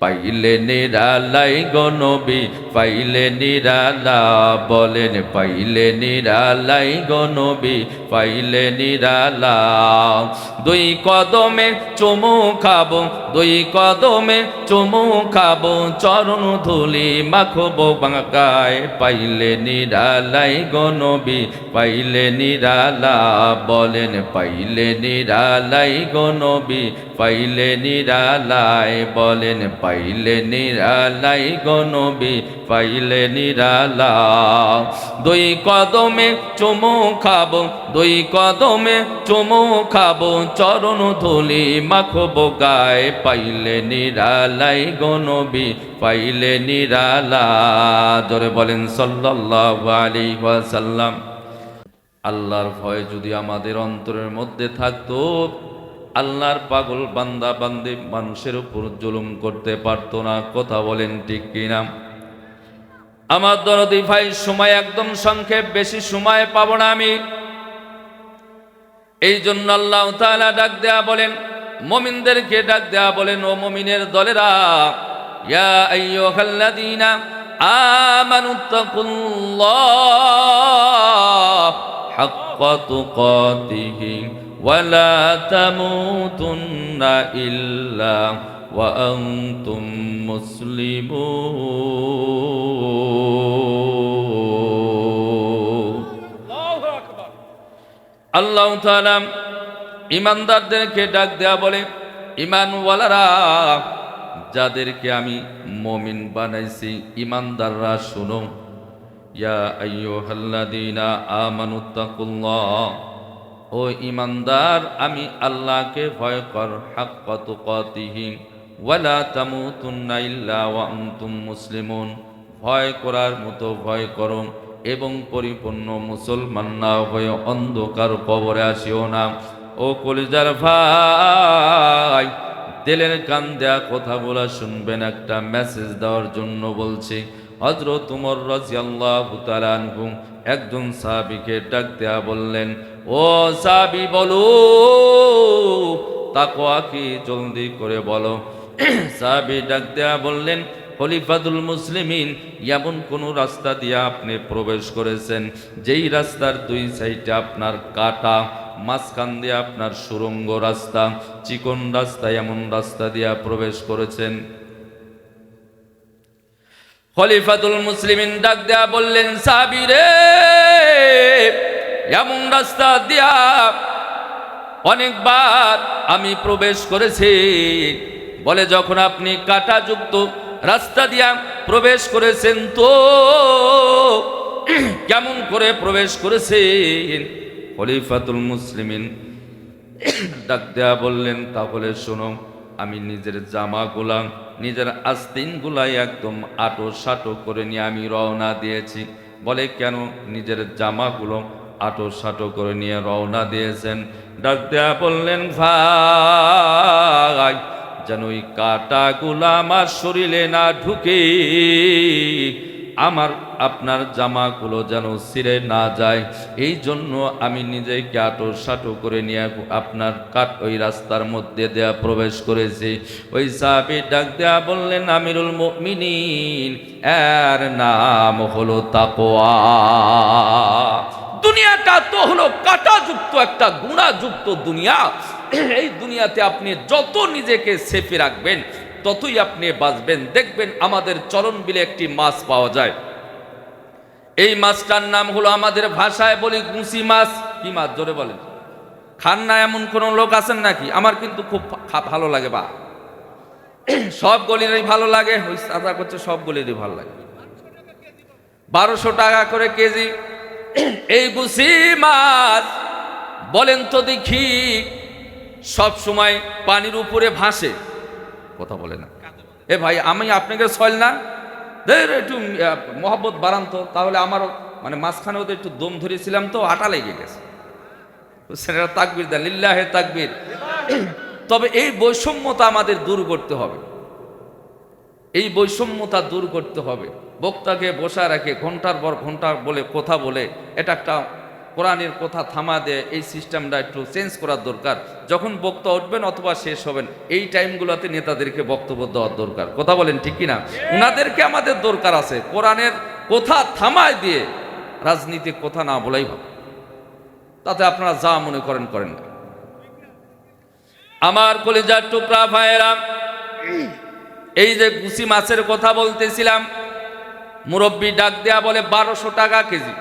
পাইলে নিরালাই গনবি পাইলে নিরালা বলেন, পাইলে নিরালাই গনবি পাইলে নিরালা। দুই কদমে চুমু খাব, দুই কদমে চুমু খাব, চরণ ধুলি মাখবো বাঁকায়। পাইলে নিরালাই গনবি পাইলে নিরালা বলেন, পাইলে নিরালাই গনবি পাইলে নিরালাই বলেন, পাইলে নিরালাই গনবি পাইলে নিরালা দুই কদমে চুমু খাব, দুই কদমে চুমু খাব, চরণ ধুলি মাখবো গায়ে, পাইলে নিরালাই গনবি পাইলে নিরালা ধরে বলেন, সাল্লাল্লাহু আলাইহি ওয়াসাল্লাম। আল্লাহর ভয় যদি আমাদের অন্তরের মধ্যে থাকতো আল্লাহর পাগল বান্দা বান্দি মানুষের উপর জুলুম করতে পারতো না, কথা বলেন ঠিক কিনা? আমার দরদি ভাই, সময় একদম সংক্ষেপ, বেশি সময় পাবো না আমি। এই জন্য আল্লাহ তাআলা ডাক দেয়া বলেন, মমিনদেরকে ডাক দেয়া বলেন, ও মমিনের দলেরা, ইয়া আইয়ুহাল্লাযীনা আমানুত্তাকুল্লাহ হাক্কা তুকাতিহি। তামুতুন্না ইল্লা ওয়া আনতুম মুসলিমুন আল্লাহ তাআলা ইমানদারদেরকে ডাক দেয়া বলে ইমানওয়ালারা যাদেরকে আমি মমিন বানাইছি ইমানদাররা শুনো। ইয়া আইয়ুহাল্লাযীনা আমানুত্তাকুল্লাহ ও ইমানদার, আমি আল্লাহকে ভয় কর, হাক্কা তুকাতিহি, ওয়ালা তামুতুন্না ইল্লা ওয়া মুসলিমুন। ভয় করার মতো ভয় করো এবং পরিপূর্ণ মুসলমান না হয়ে অন্ধকার কবরে আসিও না। ও কলিজার ভাই, দিলের কান দেয়া কথা বলা শুনবেন, একটা মেসেজ দেওয়ার জন্য বলছি। হজরত উমর রাজিয়াল্লাহু তাআলা আনহু একজন সাহাবীকে ডাক দেয়া বললেন, ও সাহাবী বলো, তাকওয়া কি জলদি করে বলো। সাহাবী ডাক দেয়া বললেন, খলিফাতুল মুসলিমিন, এমন কোন রাস্তা দিয়ে আপনি প্রবেশ করেছেন, যেই রাস্তার দুই সাইডে আপনার কাটা, মাঝখান দিয়ে আপনার সুরঙ্গ রাস্তা, চিকন রাস্তা এমন রাস্তা দিয়া প্রবেশ করেছেন? খলিফাতুল মুসলিমিন ডাক দেয়া বললেন সাবিরে এমন রাস্তা দিয়া অনেকবার আমি প্রবেশ করেছি। বলে, যখন আপনি কাটাযুক্ত রাস্তা দিয়া প্রবেশ করেছেন তো কেমন করে প্রবেশ করেছেন? খলিফাতুল মুসলিমিন ডাক দেয়া বললেন, তাহলে শোনো আমি নিজের জামা গুলাম নিজের আস্তিন গুলাই একদম আটো সাটো করে নিয়ে আমি রওনা দিয়েছি। বলে, কেন নিজের জামাগুলো আটো সাটো করে নিয়ে রওনা দিয়েছেন? ডাক দেয়া বললেন, ভাই, যেন ওই কাটাগুলো আমার শরীরে না ঢুকে আমার আপনার জামাগুলো যেন ছিঁড়ে না যায়। এই জন্য আমি নিজেকে আটো সাটো করে নিয়ে আপনার কাট ওই রাস্তার মধ্যে দেয়া প্রবেশ করেছি। ওই সাহাবি ডাক দেয়া বললেন, আমিরুল মুমিনিন, এর নাম হলো তাকোয়া দুনিয়াটা তো হলো কাটাযুক্ত, একটা গুণাযুক্ত দুনিয়া। এই দুনিয়াতে আপনি যত নিজেকে সেফে রাখবেন ততই আপনি বাঁচবেন। দেখবেন আমাদের চরণ বিলে একটি মাছ পাওয়া যায়। এই মাছটার নাম হলো আমাদের ভাষায় বলি গুঁসি মাছ। কি মাছ? জোরে বলেন। খান না এমন কোন লোক আছেন নাকি? আমার কিন্তু খুব ভালো লাগে বা। সব গলিরই ভালো লাগে, ওই সাদা করছে, সব গলিরই ভালো লাগে। বারোশো টাকা করে কেজি। এই গুছি মাছ, বলেন তো দেখি, সব সময় পানির উপরে ভাসে। কথা বলে না। এ ভাই, আমি আপনাকে ছল না। একটু মহব্বত বাড়ান তো। তাহলে আমারও মানে মাঝখানে ওদের একটু দম ধরেছিলাম তো, আটা লেগে গেছে। এটা তাকবির দেন, লিল্লাহে তাকবির। তবে এই বৈষম্যতা আমাদের দূর করতে হবে। এই বৈষম্যতা দূর করতে হবে। বক্তাকে বসা রাখে, ঘণ্টার পর ঘণ্টার বলে, কথা বলে, এটা একটা কোরআনের কথা থামা দেয় এই সিস্টেমটা একটু চেঞ্জ করার দরকার। যখন বক্তা উঠবেন অথবা শেষ হবেন, এই টাইমগুলোতে নেতাদেরকে বক্তব্য দেওয়ার দরকার। কথা বলেন ঠিক কিনা? উনাদেরকে আমাদের দরকার আছে। কোরআনের কথা থামায় দিয়ে রাজনীতির কথা না বলাই ভালো। তাতে আপনারা যা মনে করেন করেন আমার কলিজার টুকরা ভাইয়েরা, এই যে গুছি মাছের কথা বলতেছিলাম, মুরব্বী ডাক দেয়া বলে বারোশো টাকা কেজি।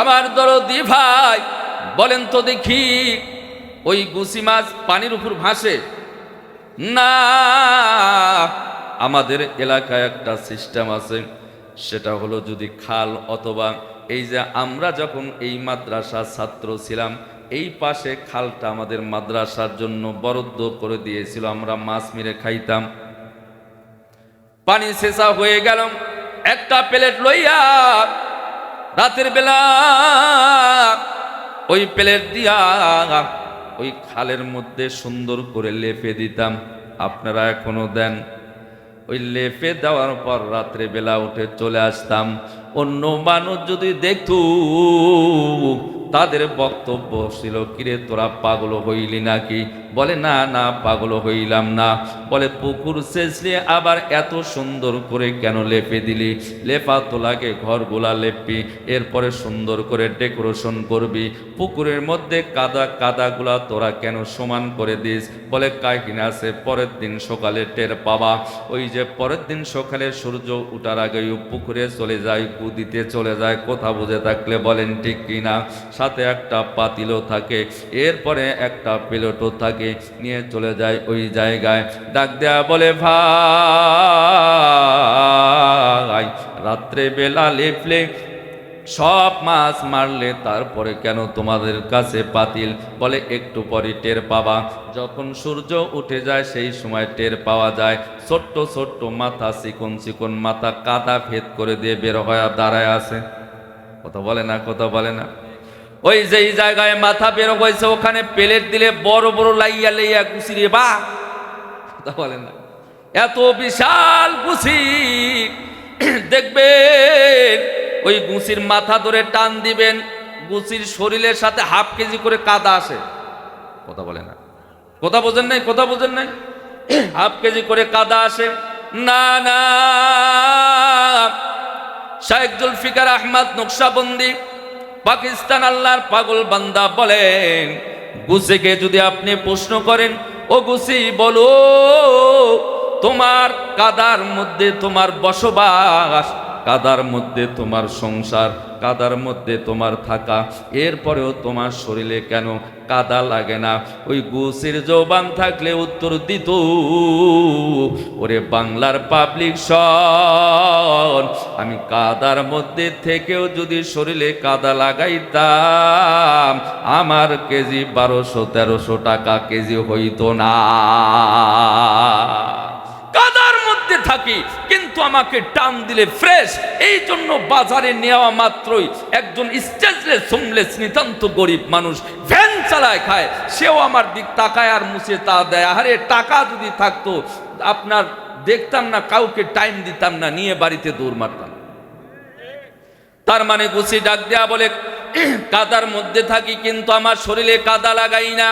আমার দরদি ভাই, বলেন তো দেখি, ওই গুছি মাছ পানির উপর ভাসে? না, আমাদের এলাকায় একটা সিস্টেম আছে, সেটা হলো যদি খাল অথবা এই যে আমরা যখন এই মাদ্রাসার ছাত্র ছিলাম, এই পাশে খালটা আমাদের মাদ্রাসার জন্য বরাদ্দ করে দিয়েছিল, আমরা মাছ মেরে খাইতাম। পানি শেষা হয়ে গেল, একটা প্লেট লইয়া রাতের বেলা ওই প্লেট দিয়া ওই খালের মধ্যে সুন্দর করে লেপে দিতাম। আপনারা এখনও দেন। ওই লেপে দেওয়ার পর রাত্রে বেলা উঠে চলে আসতাম। অন্য মানুষ যদি দেখতু তাদের বক্তব্য ছিল, কিরে তোরা পাগল হইলি নাকি? বলে, না না, পাগল হইলাম না। বলে, পুকুর শেষলে আবার এত সুন্দর করে কেন লেপে দিলি? লেপা তোলাকে ঘরগুলা লেপবি এরপরে সুন্দর করে ডেকোরেশন করবি। পুকুরের মধ্যে কাদা কাদাগুলা তোরা কেন সমান করে দিস? বলে কাহিনী আছে, পরের দিন সকালে টের পাবা। ওই যে পরের দিন সকালে সূর্য উঠার আগে পুকুরে চলে যায় কুদিতে চলে যায়, কথা বুঝে থাকলে বলেন ঠিক কিনা? সাথে একটা পাতিলও থাকে, এরপরে একটা প্লেটও থাকে, নিয়ে চলে যায় ওই জায়গায়। ডাক দেয়া বলে, ভাই, রাত্রে বেলা লেপলে সব মাছ মারলে তারপরে কেন তোমাদের কাছে পাতিল? বলে, একটু পরে টের পাবা। যখন সূর্য উঠে যায়, সেই সময় টের পাওয়া যায়। ছোট্ট ছোট্ট মাথা, চিকন চিকন মাথা কাদা ভেদ করে দিয়ে বের হয়ে দাঁড়ায় আছে। কথা বলে না, কথা বলে না। ওই যেই জায়গায় মাথা বের হয়েছে, ওখানে প্লেট দিলে বড় বড় লাইয়া লাইয়া গুছিয়ে বা। কথা বলে না। এত বিশাল গুছি। দেখবেন, ওই গুছির মাথা ধরে টান দিবেন, গুছির শরীরের সাথে হাফ কেজি করে কাদা আসে। কথা বলে না। কথা বোঝেন নাই? কথা বোঝেন নাই? হাফ কেজি করে কাদা আসে। না না। শাহেক জুলফিকার আহমদ নকশাবন্দি পাকিস্তান আল্লাহর পাগল বান্দা বলেন গুসিকে যদি আপনি প্রশ্ন করেন, ও গুসি বলো, তোমার কাদার মধ্যে তোমার বসবাস কাদার মধ্যে তোমার সংসার, কাদার মধ্যে তোমার থাকা, এরপরেও তোমার শরীরে কেন কাদা লাগে না? ওই গুসির জবান থাকলে উত্তর দিত। ওরে বাংলার পাবলিক সন আমি কাদার মধ্যে থেকেও যদি শরীরে কাদা লাগাইতাম, আমার কেজি বারোশো, তেরোশো টাকা কেজি হইতো না। কাদার মধ্যে থাকি কিন্তু আমাকে টান দিলে ফ্রেশ এই জন্য বাজারে নেওয়া মাত্রই একজন স্টেজলেস হোমলেস নিতান্ত গরিব মানুষ ভ্যান চালায় খায়। সেও আমার দিক তাকায় আর মুছে তা দেয়। আরে টাকা যদি থাকতো, আপনার দেখতাম না, কাউকে টাইম দিতাম না, নিয়ে বাড়িতে দৌড় মারতাম। তার মানে গুছি ডাক দেয়া বলে কাদার মধ্যে থাকি কিন্তু আমার শরীরে কাদা লাগাই না।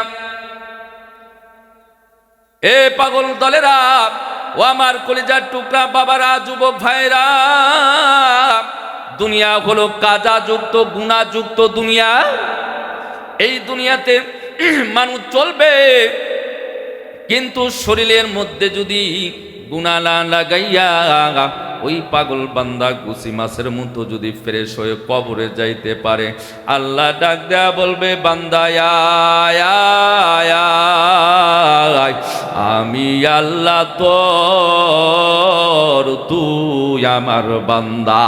এ পাগল দলেরা ও আমার কলিজার টুকরা বাবারা, যুবক ভাইরা দুনিয়া হলো কাজা যুক্ত গুণা যুক্ত দুনিয়া। এই দুনিয়াতে মানুষ চলবে, কিন্তু শরীরের মধ্যে যদি গুণা না লাগাইয়া ওই পাগল বান্দা গুসি মাছের মতো যদি ফ্রেশ হয়ে কবরে যাইতে পারে আল্লাহ ডাক দেয়া বলবে বান্দা আয়, আয়, আয়। আমি আল্লাহ তোর তুই আমার বান্দা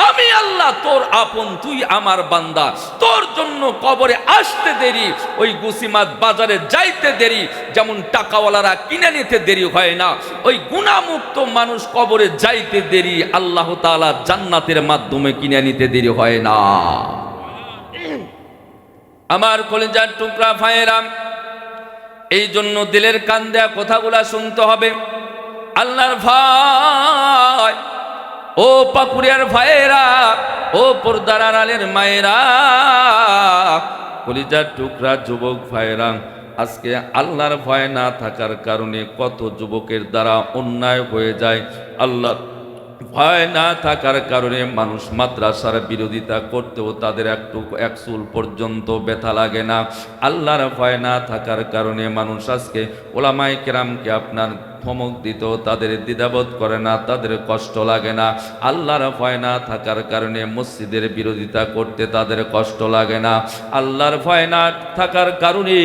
আমি আল্লাহ তোর আপন, তুই আমার বান্দা। তোর জন্য কবরে আসতে দেরি, ওই গুসিমাত বাজারে যাইতে দেরি, যেমন টাকাওয়ালারা কিনে নিতে দেরি হয় না। ওই গুণামুক্ত মানুষ কবরে যাইতে দেরি, আল্লাহ তাআলা জান্নাতের মাধ্যমে কিনে নিতে দেরি হয় না। আমার কলেজার টুকরা ভাইয়েরাম, এই জন্য দিলের কান দেয়া কথাগুলা শুনতে হবে। আল্লাহর ভাই ও পাকুরিয়ার ভাইয়েরা, ও পর্দার আড়ালের মায়েরা, কলিজার টুকরা যুবক ভাইরা আজকে আল্লাহর ভয় না থাকার কারণে কত যুবকের দ্বারা অন্যায় হয়ে যায়। আল্লাহ ভয় না থাকার কারণে মানুষ মাদ্রাসার বিরোধিতা করতেও তাদের একটু এক চুল পর্যন্ত ব্যথা লাগে না। আল্লাহর ভয় না থাকার কারণে মানুষ আজকে ওলামাই কেরামকে আপনার ধমক দিত, তাদের দ্বিধাবোধ করে না, তাদের কষ্ট লাগে না। আল্লাহর ভয় না থাকার কারণে মসজিদের বিরোধিতা করতে তাদের কষ্ট লাগে না। আল্লাহর ভয় না থাকার কারণে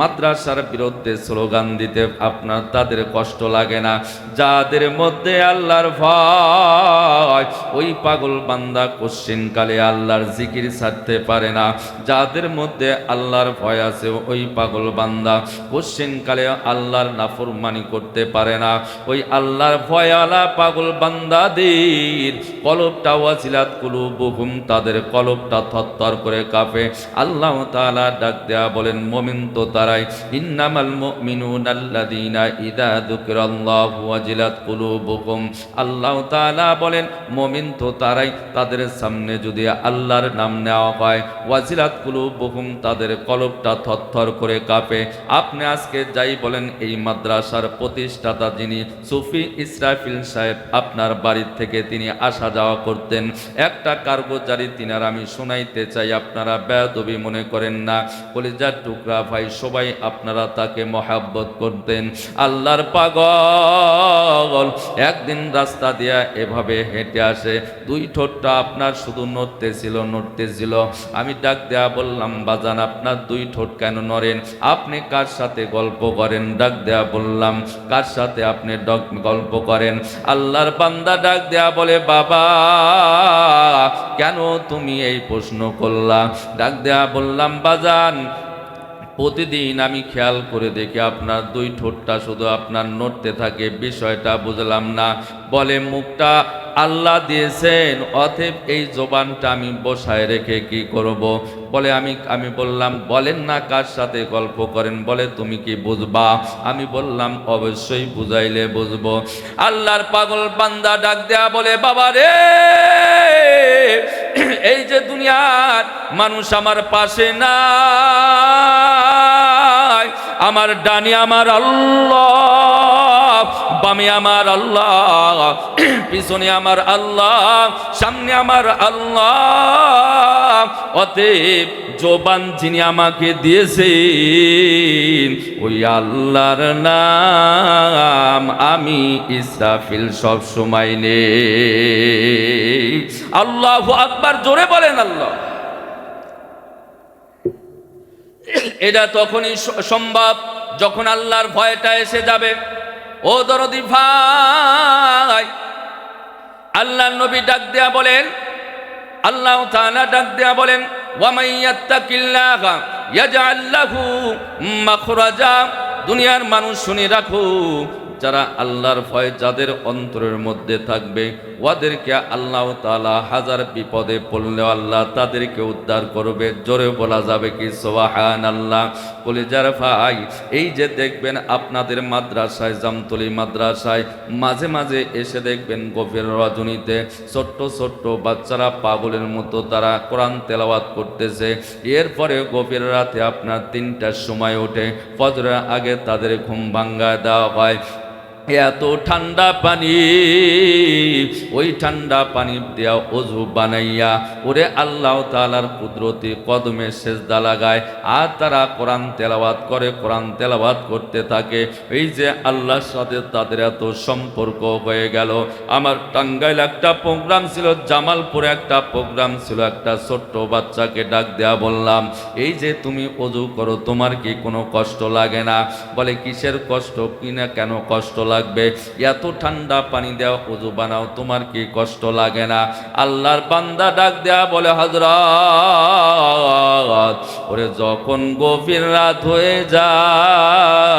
মাদ্রাসার বিরুদ্ধে স্লোগান দিতে আপনার তাদের কষ্ট লাগে না। যাদের মধ্যে আল্লাহর ভয়, ওই পাগল বান্দা কোশ্চিন কালে আল্লাহর জিকির ছাড়তে পারে না। যাদের মধ্যে আল্লাহর ভয় আছে, ওই পাগল বান্দা কোশ্চিন কালে আল্লাহর নাফরমানি করতে পারে না। ওই আল্লাহর ভয়ালা পাগল বান্দাদের কলবটা ওয়াজিলাত কুলুবুহুম, তাদের কলবটা থরথর করে কাঁপে। আল্লাহ তাআলা ডাক দেয়া বলেন, মুমিন তো তারাই। ইন্নামাল মুমিনুনা আল্লাযীনা ইযা যুকিরাল্লাহু ওয়াজিলাত কুলুবুহুম। আল্লাহ তাআলা বলেন, মুমিন তো তারাই। তাদের সামনে যদি আল্লাহর নাম নেওয়া হয়, ওয়াজিলাত কুলু কুলুবুহুম, তাদের কলবটা থরথর করে কাঁপে। আপনি আজকে যাই বলেন, এই মাদ্রাসার প্রতিষ্ঠাতা যিনি সুফি ইসরাফিল সাহেব আপনার বাড়ির থেকে তিনি আসা যাওয়া করতেন। একটা কার্গোজারি তিনার আমি শোনাইতে চাই, আপনারা বেদবি মনে করেন না। কলিজার টুকরা ভাই, সবাই আপনারা তাকে মহাব্বত করতেন। আল্লাহর পাগল, একদিন রাস্তা দিয়া এভাবে হেঁটে আসে। দুই ঠোঁটটা আপনার শুধু নড়তেছিল নড়তেছিল। আমি ডাক দেয়া বললাম, বাজান, আপনার দুই ঠোঁট কেন নড়েন? আপনি কার সাথে গল্প করেন? ডাক দেয়া বললাম কার সাথে আপনি ডক- গল্প করেন? আল্লাহর বান্দা ডাক দেয়া বলে, বাবা, কেন তুমি এই প্রশ্ন করলা? ডাক দেয়া বললাম, বাজান প্রতিদিন আমি খেয়াল করে দেখি আপনার দুই ঠোঁটটা শুধু আপনার নড়তে থাকে, বিষয়টা বুঝলাম না। বলে, মুখটা আল্লাহ দিয়েছেন, অতএব এই জবানটা আমি বসায় রেখে কি করব? বলে, আমি আমি বললাম, বলেন না কার সাথে গল্প করেন, বলে, তুমি কি বুঝবা? আমি বললাম, অবশ্যই বুঝাইলে বুঝব। আল্লাহর পাগল বান্দা ডাক দেয়া বলে, বাবা রে, এই যে দুনিয়ার মানুষ আমার পাশে নাই আমার ডানি আমার আল্লাহ, বামে আমার আল্লাহ, পিছনে আমার আল্লাহ, সামনে আমার আল্লাহ। অতএব জোবান যিনি আমাকে দিয়েছেন, ওই আল্লাহর নাম আমি ইসরাফিল সব সময় নে আল্লাহ আকবার জোরে বলেন আল্লাহ। এটা তখনই সম্ভব যখন আল্লাহর ভয়টা এসে যাবে। ও দরদি ভাই আল্লাহ নবী ডাক দেয়া বলেন, আল্লাহ ডাক দেয়া বলেন দুনিয়ার মানুষ শুনে রাখো যারা আল্লাহর ভয় যাদের অন্তরের মধ্যে থাকবে, ওদেরকে আল্লাহ তালা হাজার বিপদে পড়লেও আল্লাহ তাদেরকে উদ্ধার করবে। জোরে বলা যাবে কি? সোহান আল্লাহ বলে কলিজার ভাই, এই যে দেখবেন আপনাদের মাদ্রাসায়, জামতলি মাদ্রাসায় মাঝে মাঝে এসে দেখবেন গভীর রজনীতে ছোট্ট ছোট্ট বাচ্চারা পাগলের মতো তারা কোরআন তেলাওয়াত করতেছে। এরপরে গভীর রাতে আপনার তিনটার সময় ওঠে। ফজরের আগে তাদের ঘুম ভাঙ্গায় দেওয়া হয়। এত ঠান্ডা পানি, ওই ঠান্ডা পানি দেওয়া অজু বানাইয়া ওরে আল্লাহ তালার কুদরতি কদমে সেজদা লাগায়। আর তারা কোরআন তেলাওয়াত করে, কোরআন তেলাওয়াত করতে থাকে। এই যে আল্লাহর সাথে তাদের এত সম্পর্ক হয়ে গেল। আমার টাঙ্গাইল একটা প্রোগ্রাম ছিল, জামালপুরে একটা প্রোগ্রাম ছিল, একটা ছোট্ট বাচ্চাকে ডাক দেয়া বললাম, এই যে তুমি অজু করো, তোমার কি কোনো কষ্ট লাগে না? বলে, কিসের কষ্ট? কি না কেন কষ্ট লাগবে। এত ঠান্ডা পানি দেওয়া উজু বানাও, তোমার কি কষ্ট লাগে না? আল্লাহর বান্দা ডাক দেয়া বলে হজরত ওরে যখন গভীর রাত হয়ে যায়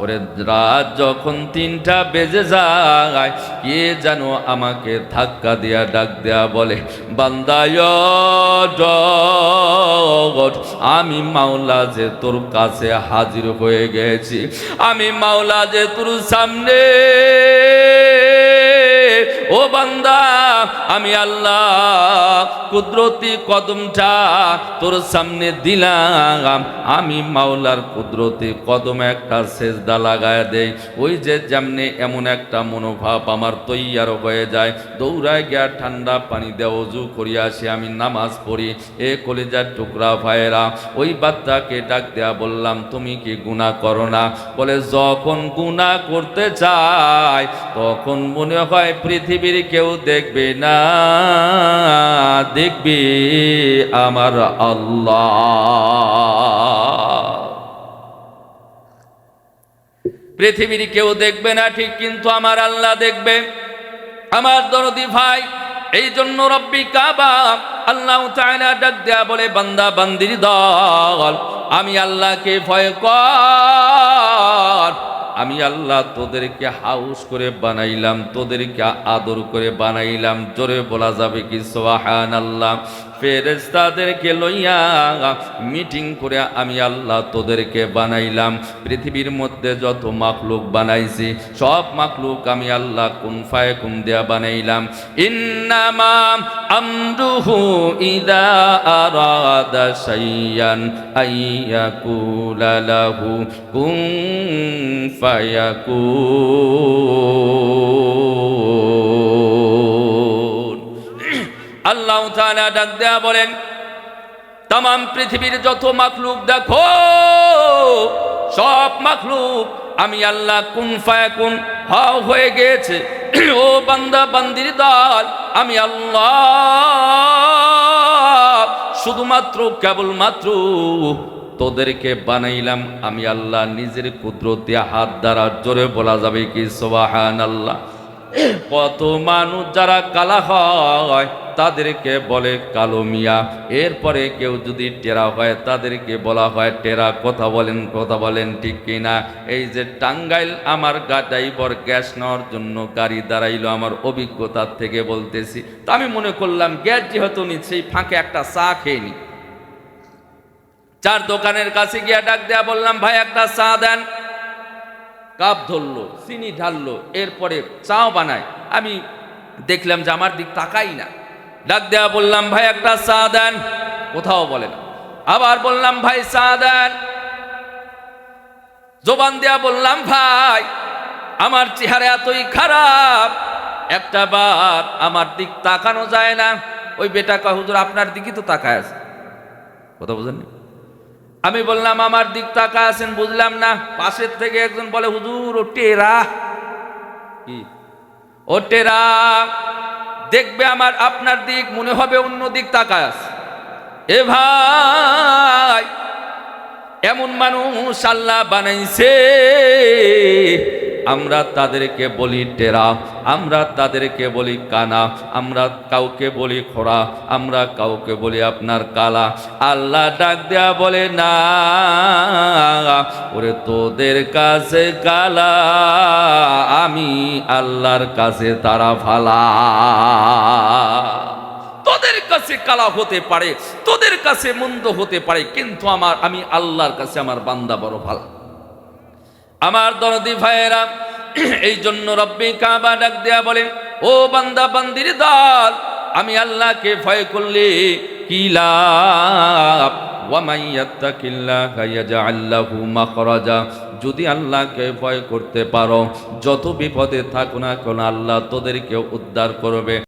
ওরে রাত যখন তিনটা বেজে যায়, কে যেন আমাকে ধাক্কা দিয়া ডাক দেয়া বলে, বান্দায় আমি মাওলা যে তোর কাছে হাজির হয়ে গেছি। আমি মাওলা যে তোর সামনে, ও বান্দা আমি আল্লাহ কুদরতি কদমটা তোর সামনে দিলাম। আমি মাওলার কুদরতি কদমে একটা সেজদা লাগায় দেই। ওই যে যেমনি এমন একটা মনোভাব আমার তৈয়ার হয়ে যায়। দৌড়ায় গিয়া ঠান্ডা পানি দেওয়া উজু করিয়া আসি, আমি নামাজ পড়ি। এ কলিজার টুকরা ভাইয়েরা, ওই বাচ্চাকে ডাক দেয়া বললাম, তুমি কি গুণা করো না? বলে, যখন গুণা করতে চাই, তখন মনে হয় পৃথিবীর কেউ দেখবে না দেখবে আমার আল্লাহ। পৃথিবীর কেউ দেখবে না, ঠিক কিন্তু আমার আল্লাহ দেখবে। আমার দরদি ভাই এই জন্য রব্বি কাবা, আল্লাহ তাআলা ডাক দেয়া বলে, বান্দা, বান্দির দল, আমি আল্লাহকে ভয় কর। আমি আল্লাহ তোদেরকে হাউস করে বানাইলাম, তোদেরকে আদর করে বানাইলাম। জোরে বলা যাবে কি? সোহান আল্লাহ ফেরেস্তাদেরকে লইয়া মিটিং করে আমি আল্লাহ তোদেরকে বানাইলাম। পৃথিবীর মধ্যে যত মাকলুক বানাইছি, সব মাকলুক আমি আল্লাহ কুন ফায়ে কুন দেয়া বানাইলাম। ইন্নামা ইদা আরাদা ফায়াকুন। আল্লাহ তাআলা ডাক দেয়া বলেন তাম পৃথিবীর যত মাখলুক দেখো, সব মাখলুক, আমি আল্লাহ কুন ফায়াকুন, হাও হয়ে গেছে ও বান্দা, বান্দির দল, আমি আল্লাহ, শুধুমাত্র কেবলমাত্র তোদেরকে বানাইলাম, আমি আল্লাহ নিজের কুদরতি হাত দ্বারা জোরে বলা যাবে কি সোবাহান আল্লাহ কত মানুষ যারা কালা হয়, তাদেরকে বলে কালো মিয়া। এরপরে কেউ যদি টেরা হয়, তাদেরকে বলা হয় টেরা। কথা বলেন কথা বলেন, ঠিক কিনা? এই যে টাঙ্গাইল আমার গা ড্রাইভার, গ্যাস নেওয়ার জন্য গাড়ি দাঁড়াইলো আমার অভিজ্ঞতার থেকে বলতেছি। তা আমি মনে করলাম, গ্যাস যেহেতু নিচ্ছি ফাঁকে একটা চা খেয়ে নি। চার দোকানের কাছে গিয়া ডাক দেয়া বললাম, ভাই, একটা চা দেন। কাপ ধরলো, চিনি ঢাললো, এরপরে চাও বানায়। আমি দেখলাম যে আমার দিক তাকাই না। ডাক দেয়া বললাম, ভাই, একটা চা দেন। কোথাও বলে না। আবার বললাম, ভাই, চা দেন। জোবান দেয়া বললাম, ভাই, আমার চেহারা এতই খারাপ, একটা বার আমার দিক তাকানো যায় না। ওই বেটা হুজুর, আপনার দিকই তো তাকায় আছে। কথা বুঝেন আমি বললাম, আমার দিক তাকা আছেন, বুঝলাম না। পাশের থেকে একজন বলে, হুজুর, ও টেরা। কি? ও টেরা। দেখবে আমার, আপনার দিক মনে হবে অন্য দিক তাকা আছে। এ ভাই, এমন মানুষ আল্লাহ বানাইছে। আমরা তাদেরকে বলি টেরা, আমরা তাদেরকে বলি কানা, আমরা কাউকে বলি খোরা, আমরা কাউকে বলি আপনার কালা। আল্লাহ ডাক দেয়া বলে, না, ওরে তোদের কাছে কালা, আমি আল্লাহর কাছে তারা ফালা তোদের কাছে কালা হতে পারে, তোদের কাছে মন্দ হতে পারে, কিন্তু আমার, আমি আল্লাহর কাছে আমার বান্দা বড় ভালো। আমার দরদি ভাইয়েরা, এই জন্য রব্বি কাবা ডাক দেয়া বলেন ও বান্দা, বান্দির দল, আমি আল্লাহকে ভয় করলে কি লাভ? যদি আল্লাহকে ভয় করতে পারো, যত বিপদে থাকো না কেন আল্লাহ তোদেরকে উদ্ধার করবে।